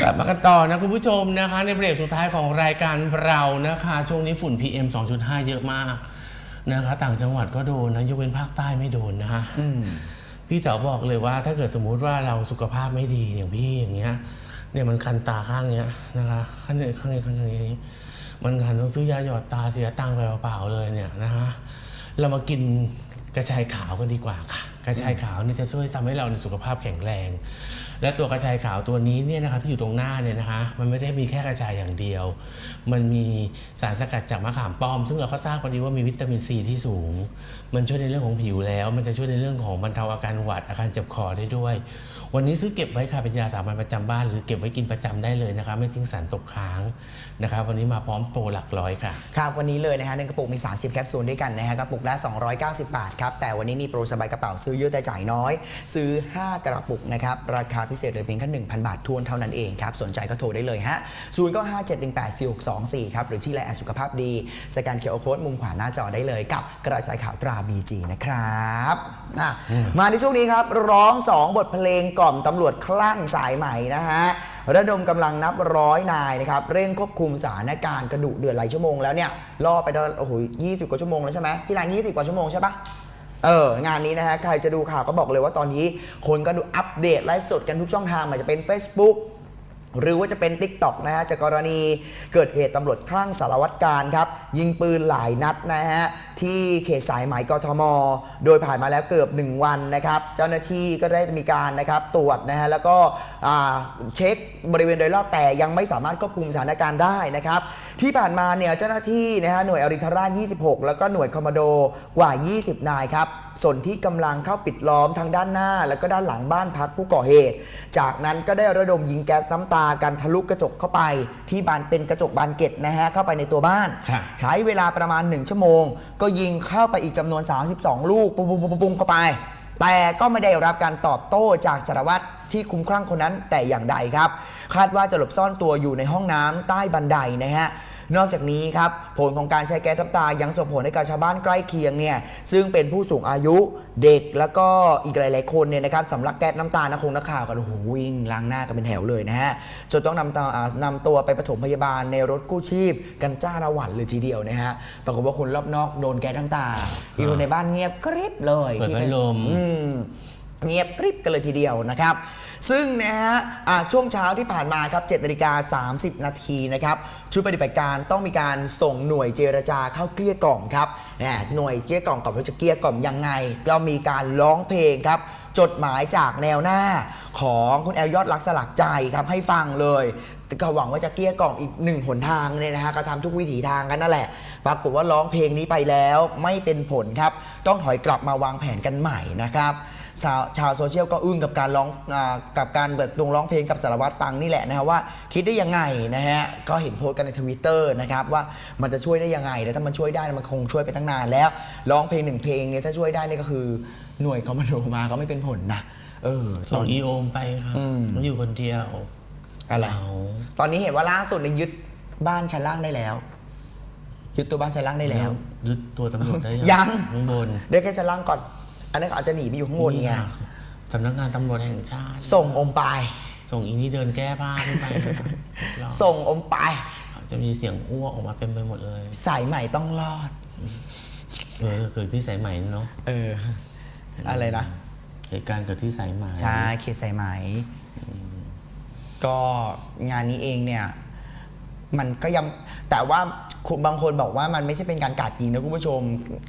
กลับมากันต่อนะคุณผู้ชมนะคะ ในเบรกสุดท้ายของรายการเรานะคะ ช่วงนี้ฝุ่น PM 2.5 เยอะมากนะคะ ต่างจังหวัดก็โดนนะยกเว้นภาคใต้ไม่โดนนะคะพี่เต๋อบอกเลยว่า ถ้าเกิดสมมุติว่าเราสุขภาพไม่ดีอย่างพี่อย่างเงี้ยเนี่ยมันคันตาข้างเนี้ยนะคะข้างนี้ข้างนี้ข้างนี้มันคันต้องซื้อยาหยอดตาเสียตังค์ไปเปล่าๆเลยเนี่ยนะคะเรามากินกระชายขาวกันดีกว่าค่ะ กระชายขาวนี่จะช่วยทำให้เราในสุขภาพแข็งแรง และตัวกระชายขาวตัวนี้เนี่ยนะคะที่อยู่ตรงหน้าเนี่ยนะคะ มันไม่ได้มีแค่กระชายอย่างเดียว มันมีสารสกัดจากมะขามป้อม ซึ่งเราก็ทราบกันดีว่ามีวิตามินซีที่สูง มันช่วยในเรื่องของผิวแล้ว มันจะช่วยในเรื่องของบรรเทาอาการหวัดอาการเจ็บคอได้ด้วย วันนี้ซื้อเก็บไว้ค่ะเป็นยาสามัญประจำบ้าน หรือเก็บไว้กินประจำได้เลยนะคะ ไม่ทิ้งสารตกค้างนะคะวันนี้มาพร้อมโปรหลักร้อยค่ะครับวันนี้เลยนะฮะหนึ่งกระปุกมี 30 แคปซูลด้วยกันนะฮะกระปุกละ 290 บาทครับแต่วันนี้มีโปรสบายกระเป๋าซื้อเยอะแต่จ่ายน้อย ซื้อ 5 กระปุกนะครับราคาพิเศษเลยเพียงแค่1,000 บาททวนเท่านั้นเองครับ สนใจก็โทรได้เลยฮะ0ก็5 7 1 8 4 6 2 4 ครับ หรือที่ไลน์แอดสุขภาพดีสแกนเคอร์โค้ดมุมขวาหน้าจอได้เลยกับกระจายข่าวตรา BG นะครับอะมาในช่วงนี้ครับ ร้อง 2 บทเพลงกล่อมตำรวจคลั่งสายใหม่นะฮะระดมกำลังนับร้อยนายนะครับเร่งควบคุมสถานการณ์กระดุเดือดหลายชั่วโมงแล้วเนี่ยล่อไปได้โอ้โหยี่สิบกว่าชั่วโมงแล้วใช่ไหมพี่รายยี่สิบกว่าชั่วโมงใช่ปะ เอองานนี้นะฮะใครจะดูข่าวก็บอกเลยว่าตอนนี้คนก็ดูอัปเดตไลฟ์สดกันทุกช่องทางไมันจะเป็น Facebook หรือว่าจะเป็น Tik t o อกนะฮะจากกรณีเกิดเหตุตำรวจคลั่งสารวัตรการครับ ยิงปืนหลายนัดนะฮะ ที่เขตสายไหมกทม โดยผ่านมาแล้วเกือบ 1 วันนะครับ เจ้าหน้าที่ก็ได้มีการนะครับตรวจนะฮะ แล้วก็เช็คบริเวณโดยรอบแต่ยังไม่สามารถควบคุมสถานการณ์ได้นะครับ ที่ผ่านมาเนี่ยเจ้าหน้าที่นะฮะหน่วยอริทราช 26 แล้วก็หน่วยคอมมานโดกว่า 20 นายครับ ส่วนที่กำลังเข้าปิดล้อมทางด้านหน้า แล้วก็ด้านหลังบ้านพักผู้ก่อเหตุ จากนั้นก็ได้ระดมยิงแก๊สน้ำตากันทะลุกระจกเข้าไป ที่บานเป็นกระจกบานเกล็ดนะฮะเข้าไปในตัวบ้านครับใช้เวลาประมาณ 1 ชั่วโมง ก็ยิงเข้าไปอีกจำนวน 32 ลูกปุ้งปุ้งปุ้งปุ้งเข้าไป แต่ก็ไม่ได้รับการตอบโต้จากสารวัตรที่คุ้มคลั่งคนนั้นแต่อย่างใดครับ คาดว่าจะหลบซ่อนตัวอยู่ในห้องน้ำใต้บันไดนะฮะ นอกจากนี้ครับผลของการใช้แก๊สน้ำตายังส่งผลให้กับชาวบ้านใกล้เคียงเนี่ยซึ่งเป็นผู้สูงอายุเด็กแล้วก็อีกหลาย ๆ คนเนี่ยนะครับสำลักแก๊สน้ำตานะคงนักข่าวกันโอ้โหวิ่งล้างหน้ากันเป็นแถวเลยนะฮะจนต้องนำตัวอ่านำตัวไปปฐมพยาบาลในรถกู้ชีพ กันจ้าระหวันเลยทีเดียวนะฮะปรากฏว่าคนรอบนอกโดนแก๊สน้ำตาอีกคนในบ้านเงียบกริบเลยเปิดที่พัเป็ดนลม อืม เงียบกริบกันเลยทีเดียวนะครับ ซึ่งนะฮะช่วงเช้าที่ผ่านมาครับ7นาฬิกา30 นาทีนะครับ ชุดปฏิบัติการต้องมีการส่งหน่วยเจรจาเข้าเกลี้ยกล่อมครับหมหน่วยเกลี้ยกล่อมก่อนว่าจะเกลี้ยกล่อมยังไง ก็มีการร้องเพลงครับจดหมายจากแนวหน้าของคุณแอลยอดรักสลักใจครับให้ฟังเลยก็หวังว่าจะเกลี้ยกล่อมอีกหนึ่งหนทางเนี่ยนะฮะก็ทำทุกวิถีทางกันนั่นแหละ ปรากฏว่าร้องเพลงนี้ไปแล้วไม่เป็นผลครับ ต้องถอยกลับมาวางแผนกันใหม่นะครับ ชาวชาวโซเชียลก็อึ้งกับการร้องอากับการเปิดตรงร้องเพลงกับสารวัตรฟังนี่แหละนะฮะว่าคิดได้ยังไงนะฮะก็เห็นโพสต์กันในทวิตเตอร์นะครับว่ามันจะช่วยได้ยังไงแล้วถ้ามันช่วยได้มันคงช่วยไปตั้งนานแล้วร้องเพลงหนึ่งเพลงเนี่ยถ้าช่วยได้นี่ก็คือหน่วยคอมมานโดมาก็ไม่เป็นผลนะเออตส่องน อีโอมไปครับอืม อยู่คนเดียวอะไร เหงาตอนนี้เห็นว่าล่าสุดในยยึดบ้านชั้นล่างได้แล้ว ยึดตัวบ้านชั้นล่างได้แล้ว ยึดตัวตำรวจได้ยังข้างบน ได้แค่ชั้นล่างก่อน อันนั้นอาจจะหนีไปอยู่ข้างบนไงค่ะสำนักงานตำรวจแห่งชาติ ส่งอมไปายส่งอีนี่เดินแก้ผ้าขึ้นไปนะครับรอบส่งอมไปายจะมีเสียงอ้วกออกมาเต็มไปหมดเลย สายใหม่ต้องรอด เออเกิดที่สายไหมเนาะเออ อะไรนะ เหตุการณ์เกิดที่สายไหมใช่เขตสายไหม ก็งานนี้เองเนี่ย มันก็ยังแต่ว่าคุณบางคนบอกว่ามันไม่ใช่เป็นการกราดยิงนะคุณผู้ชม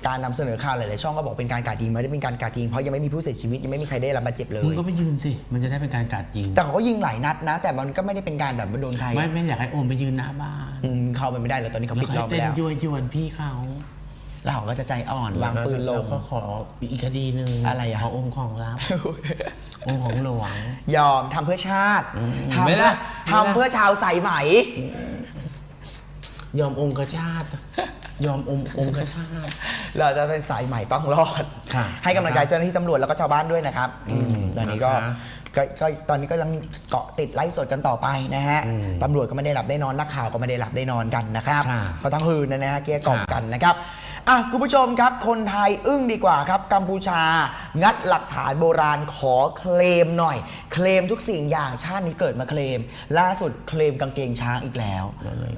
การนำเสนอข่าวหลายๆช่องก็บอกเป็นการกราดยิงไม่ได้เป็นการกราดยิงเพราะยังไม่มีผู้เสียชีวิตยังไม่มีใครได้รับบาดเจ็บเลมึงย ก็ไปยืนสิ มันจะได้เป็นการกราดยิง แต่เขาก็ยิงหลายนัดนะ แต่มันก็ไม่ได้เป็นการแบบว่าโดนใครไม่ไม่อยากให้โอมไปยืนหน้าบ้านอืมเข้าไปไม่ได้แล้วตอนนี้เขาแล้วปิดให้ล้อมไปเต้นแล้วยั่วยวนพี่เขา แล้วเขาก็จะใจอ่อนวางปืนลแล้งวก็ขออีกคดีหนึ่งอะไรอะ ขอองค์ของรับ องค์ของหลวง ยอมทำเพื่อชาติอืมทำไม่เพื่อล่ะไม่ล่ะทำเพื่อชาวสายไหม ยอมองค์กชาติยอมองค์องค์กชาติเราจะเป็นสายใหม่ต้องรอด ค่ะให้กำลังใจเจ้าหน้าที่ตำรวจแล้วก็ชาวบ้านด้วยนะครับอืมตอนนี้ก็นะคะก็ก็ตอนนี้ก็ยังเกาะติดไล่สดกันต่อไปนะฮะตำรวจก็ไม่ได้หลับได้นอนนักข่าวก็ไม่ได้หลับได้นอนกันนะครับค่ะ ก็ทั้งคืนนะฮะเกลี้ยกล่อมค่ะกันนะครับ อะคุณผู้ชมครับ คนไทยอึ้งดีกว่าครับ กัมพูชางัดหลักฐานโบราณขอเคลมหน่อย เคลมทุกสิ่งอย่างชาตินี้เกิดมาเคลม ล่าสุดเคลมกางเกงช้างอีกแล้ว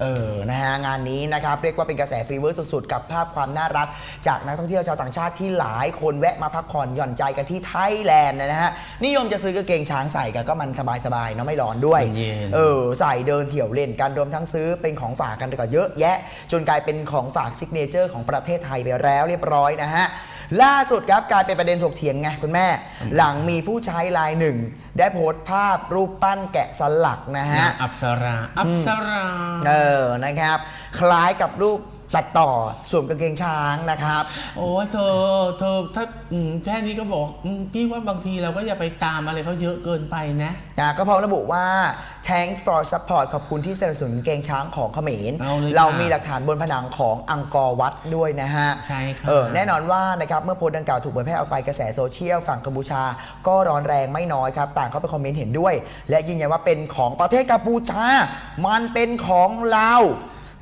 เออนะฮะงานนี้นะครับเรียกว่าเป็นกระแสฟีเวอร์สุดๆ กับภาพความน่ารัก จากนักท่องเที่ยวชาวต่างชาติที่หลายคนแวะมาพักผ่อนหย่อนใจกันที่ไทยแลนด์นะฮะนิยมจะซื้อกางเกงช้างใส่กันก็มันสบายๆเนาะไม่ร้อนด้วยเย็นๆ เออใส่เดินเที่ยวเล่นกันรวมทั้งซื้อเป็นของฝากกันก็เยอะแยะ จนกลายเป็นของฝากซิกเนเจอร์ของประเทศไทยไปแล้วเรียบร้อยนะฮะ ล่าสุดครับกลายเป็นประเด็นถกเถียงไงคุณแม่ หลังมีผู้ใช้รายหนึ่ง ได้โพสต์ภาพรูปปั้นแกะสลักนะฮะ อัปสราอัปสราเออนะครับ คล้ายกับรูปตัดต่อสวมกางเกงช้างนะครับ โอ้ยเธอเธอถ้าอืมแค่นี้ก็บอกอืมพี่ว่าบางทีเราก็อย่าไปตามอะไรเขาเยอะเกินไปนะ นะก็พร้อมระบุว่า thank for support ขอบคุณที่สนับสนุนเกงช้างของเขมรเอาเลยเราค่ะมีหลักฐานบนผนังของอังกอร์วัดด้วยนะฮะใช่ค่ะ เออแน่นอนว่านะครับเมื่อโพสต์ดังกล่าวถูกเผยแพร่ออกไปกระแสโซเชียลฝั่งกัมพูชา ก็ร้อนแรงไม่น้อยครับ ต่างเข้าไปคอมเมนต์เห็นด้วย และยืนยันว่าเป็นของประเทศกัมพูชา มันเป็นของเรา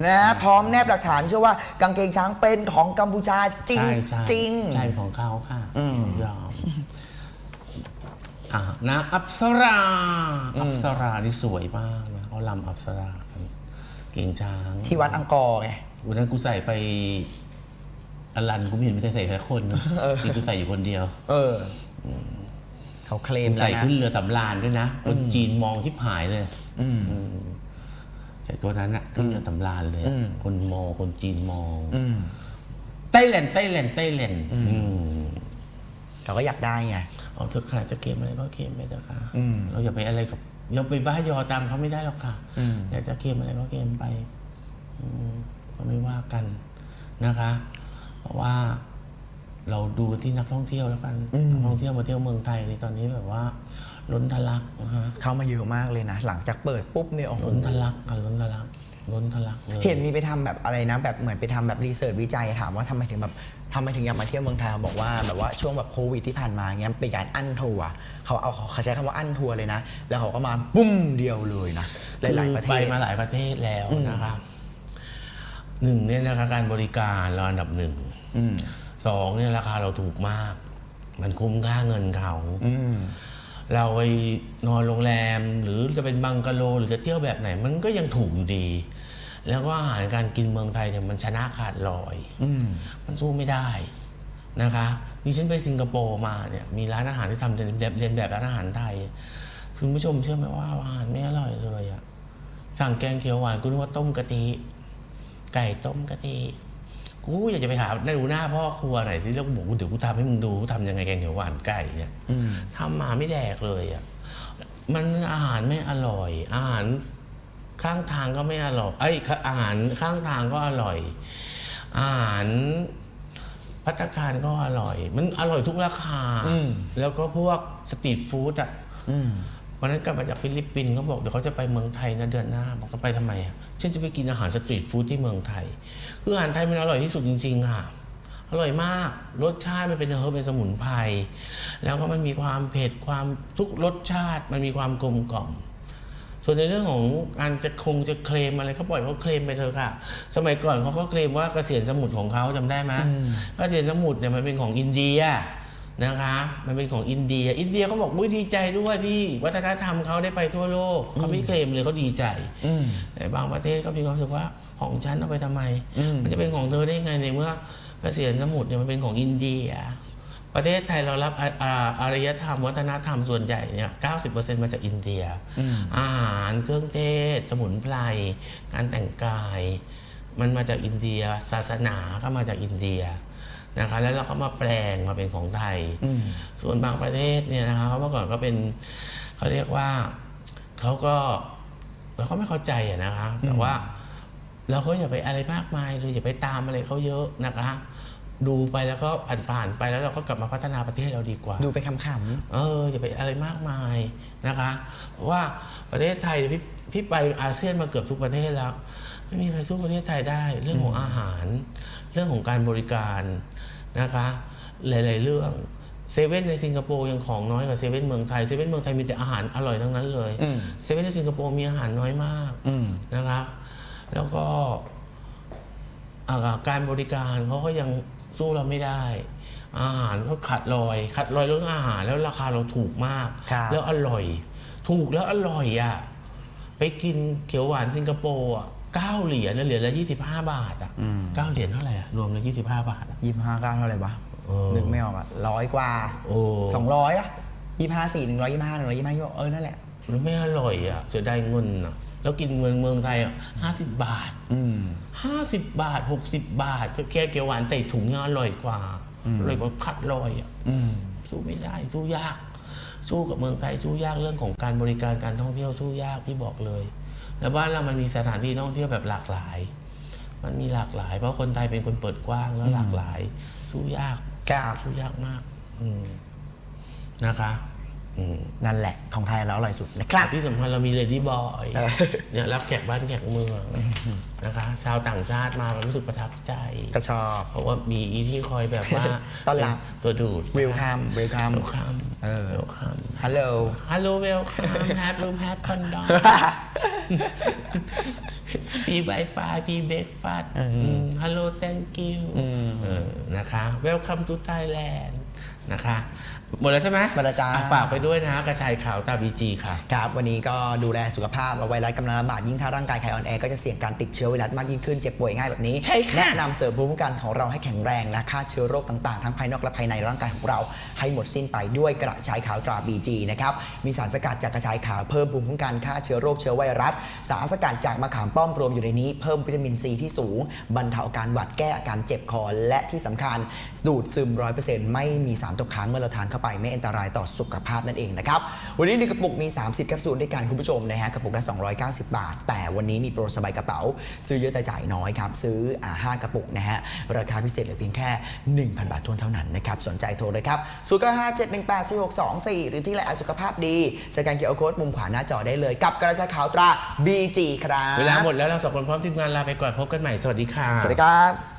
นะฮะพร้อมแนบหลักฐานเชื่อว่ากางเกงช้างเป็นของกัมพูชาจริงใช่ใช่จริง ใช่ของเขาค่ะยอม อะนะอัปสราอัปสรานี่สวยมากนะเขาลำอัปสรากันเก่งช้างที่วัดอังกอร์ไงวันนั้นกูใส่ไปอลันกูไม่เห็นมีใครใส่แค่คนนะนี่กูใส่อยู่คนเดียว เอออเขาเคลมกูแล้วใส่นะขึ้นเรือสำราญด้วยนะ คนจีนมองชิบหายเลยอืมใส่ตัวนั้นอะขึ้นเรือสำราญเลยอะคนมองคนจีนมองไต้แลนด์ไต้แลนด์ไต้แลนด์อืม เขาก็อยากได้ไงเอาเถอะค่ะจะเกมอะไรก็เกมไปเถอะค่ะเราอย่าไปอะไรกับอย่าไปบ้ายอตามเขาไม่ได้หรอกค่ะอยากจะเกมอะไรก็เกมไปอืมก็ไม่ว่ากันนะคะ เพราะว่าเราดูที่นักท่องเที่ยวแล้วกันนักท่องเที่ยวมาเที่ยวเมืองไทยในตอนนี้แบบว่า ล้นทะลักนะฮะเข้ามาเยอะมากเลยนะ หลังจากเปิดปุ๊บเนี่ยโอ้โหล้นทะลักค่ะล้นทะลัก ล้นทะลักเลย เห็นมีไปทำแบบอะไรนะ แบบเหมือนไปทำแบบรีเสิร์ชวิจัยถามว่าทำไมถึงแบบทำไมถึงอยากมาเที่ยวเมืองไทยเขาบอกว่าแบบว่าช่วงแบบโควิดที่ผ่านมาเงี้ยเป็นการอั้นทัวร์เขาเอาเขาใช้คำว่าอั้นทัวร์เลยนะ แล้วเขาก็มาปุ้มเดียวเลยนะหลายๆประเทไปศมาหลายประเทศแล้วนะครับหนึ่งเนี่ยนะคะการบริการเราอันดับหนึ่งสองเนี่ยราคาเราถูกมาก มันคุ้มค่าเงินเขา เราไปนอนโรงแรม หรือจะเป็นบังกะโล หรือจะเที่ยวแบบไหน มันก็ยังถูกอยู่ดี แล้วก็อาหารการกินเมืองไทยเนี่ยมันชนะขาดลอยมันสู้ไม่ได้นะคะนี่ฉันไปสิงคโปร์มาเนี่ยมีร้านอาหารที่ทำเรียนแบบเรียนแบบร้านอาหารไทยคุณผู้ชมเชื่อไหมว่าอาหารไม่อร่อยเลยอะสั่งแกงเขียวหวานกูนึกว่าต้มกะทิไก่ต้มกะทิ กูอยากจะไปหาได้ดูหน้าพ่อครัวหน่อยที่แล้วกูบอกกูเดี๋ยวกูทำให้มึงดูกูทำยังไงแกงเขียวหวานไก่เนี่ยทำมาไม่แดกเลยอะมันอาหารไม่อร่อย อาหารข้างทางก็ไม่อร่อยไอ้ยอาหารข้างทางก็อร่อย อาหารพัตตาคารก็อร่อย มันอร่อยทุกราคาแล้วก็พวกสตรีทฟู้ดอะ วันนั้นกลับมาจากฟิลิปปินส์เขาบอกเดี๋ยวเขาจะไปเมืองไทยนะเดือนหน้าบอกจะไปทำไมอะฉันจะไปกินอาหารสตรีทฟู้ดที่เมืองไทย คืออาหารไทยมันอร่อยที่สุดจริงๆค่ะ อร่อยมาก รสชาติมันเป็นเฮอร์บเป็นสมุนไพร แล้วก็มันมีความเผ็ดความทุกรสชาติ มันมีความกลมกล่อม ส่วนในเรื่องของการจะคงจะเคลมอะไรเขาปล่อยเขาเคลมไปเถอะค่ะ สมัยก่อนเขาก็เคลมว่าเกษียณสมุทรของเขาจำได้ไหมเกษียณสมุทรเนี่ยมันเป็นของอินเดีย นะคะ มันเป็นของอินเดีย อินเดียเขาบอกอุ้ยดีใจด้วยที่วัฒนธรรมเขาได้ไปทั่วโลกเขาไม่เคลมเลยเขาดีใจแต่บางประเทศก็มีความรู้สึกว่าของฉันเอาไปทำไม มันจะเป็นของเธอได้ไงในเมื่อเกษียณสมุทรเนี่ยมันเป็นของอินเดีย ประเทศไทยเรารับอาอ่าอารยธรรม วัฒนธรรมส่วนใหญ่เนี่ย90%มาจากอินเดีย อาหารเครื่องเทศ สมุนไพรการแต่งกาย มันมาจากอินเดีย ศาสนาก็มาจากอินเดีย นะคะแล้วเราก็มาแปลงมาเป็นของไทย ส่วนบางประเทศเนี่ยนะคะเมื่อก่อนก็เป็นเขาเรียกว่าเขาก็เราก็ไม่เข้าใจอะนะคะแต่ว่าเราก็อย่าไปอะไรมากมายเลยอย่าไปตามอะไรเขาเยอะนะคะ ดูไปแล้วก็ผ่านๆไปแล้วเราก็กลับมาพัฒนาประเทศเราดีกว่า ดูไปขำเอออย่าไปอะไรมากมายนะคะเพราะว่าประเทศไทยพี่พี่ไปอาเซียนมาเกือบทุกประเทศแล้ว ไม่มีใครสู้ประเทศไทยได้ เรื่องของอาหาร เรื่องของการบริการ นะคะ หลาย ๆ เรื่องเซเว่นในสิงคโปร์ยังของน้อยกว่าเซเว่นเมืองไทยเซเว่นเมืองไทยมีแต่อาหารอร่อยทั้งนั้นเลยเซเว่นในสิงคโปร์มีอาหารน้อยมากนะคะ แล้วก็อ่าการบริการเขาก็ยังสู้เราไม่ได้ อาหารก็ขัดลอย ขัดลอยเรื่องอาหารแล้วราคาเราถูกมากครับแล้วอร่อย ถูกแล้วอร่อยอะไปกินเขียวหวานสิงคโปร์อะ เก้าเหรียญนะเหรียญละยี่สิบห้าบาทอะเก้าเหรียญเท่าไหร่อะรวมแล้วยี่สิบห้าบาทอะ ยี่ห้าเก้าเท่าไหร่วะเออนึกไม่ออกอะร้อยกว่าโอ้ สองร้อยอะยี่ห้าสี่หนึ่งร้อยยี่ห้าหนึ่งร้อยยี่ห้าเออนั่นแหละ มันไม่อร่อยอะจะได้เงินอะ แล้วกินเงินเมืองไทยอะห้าสิบบาท อืมห้าสิบบาทหกสิบบาท ก็แค่เขียวหวานใส่ถุงยังอร่อยกว่าอร่อยกว่าคัดลอยอะอืมสู้ไม่ได้สู้ยาก สู้กับเมืองไทยสู้ยากเรื่องของการบริการการท่องเที่ยวสู้ยากพี่บอกเลย แล้วบ้านเรามันมีสถานที่ท่องเที่ยวแบบหลากหลาย มันมีหลากหลาย เพราะคนไทยเป็นคนเปิดกว้างแล้วหลากหลาย สู้ยากครับสู้ยากมาก อืมนะคะอืม นั่นแหละของไทยแล้วอร่อยสุดนะครับ ที่สำคัญเรามีเลดี้บอยเออเนี่ยรับแขกบ้านแขกเมืองนะคะชาวต่างชาติมาเรารู้สึกประทับใจก็ชอบเพราะว่ามีอีที่คอยแบบว่าต้อนรับเป็ตัวดูดวิลคัมวิลคัมเวลคัมเออเวลคัมฮัลโหลฮัลโหลเวลคัมแฮปรูมแฮปคอนดอมพีไวไฟพีเบรกฟาสฮัลโหล thank you เออนะคะ welcome to Thailand นะคะ หมดแล้วใช่ไหมหมดแล้วจ้า อะฝากไปด้วยนะกระชายขาวตาบีจีค่ะ ครับ วันนี้ก็ดูแลสุขภาพเอาไวรัสกำลังระบาดยิ่งถ้าร่างกายใครอ่อนแอก็จะเสี่ยงการติดเชื้อไวรัสมากยิ่งขึ้นเจ็บป่วยง่ายแบบนี้ ใช่ค่ะ แนะนำเสริมภูมิคุ้มกันของเราให้แข็งแรงนะฆ่าเชื้อโรคต่างๆ ทั้งภายนอกและภายในร่างกายของเราให้หมดสิ้นไปด้วยกระชายขาวตรา BG นะครับมีสารสกัดจากกระชายขาวเพิ่มภูมิคุ้มกันฆ่าเชื้อโรคเชื้อไวรัส สารสกัดจากมะขามป้อมรวมอยู่ในนี้เพิ่มวิตามินซีที่สูงบรรเทาอาการหวัดแก้อาการเจ็บคอและที่สำคัญดูดซึมร้อยเปอร์เซ็นต์ไม่มีสารตกค้างเมื่อเราทานเข้าไปไม่อันตรายต่อสุขภาพนั่นเองนะครับวันนี้หนึ่งกระปุกมี 30แคปซูลด้วยกันคุณผู้ชมนะฮะกระปุกละ 290 บาท แต่วันนี้มีโปรสบายกระเป๋า ซื้อเยอะแต่จ่ายน้อยครับซื้ออ่าห้ากระปุกนะฮะราคาพิเศษเหลือเพียงแค่ 1,000 บาททวนเท่านั้นนะครับสนใจโทรเลยครับ0 9 5 7 1 8 4 6 2 4 หรือที่ไลน์สุขภาพดีสแกนเคอร์โค้ดมุมขวาหน้าจอได้เลย กับกระชายขาวตรา BG ครับเวลาหมดแล้วเราสองคนพร้อมทีมงานลาไปก่อนพบกันใหม่สวัสดีค่ะสวัสดีครับ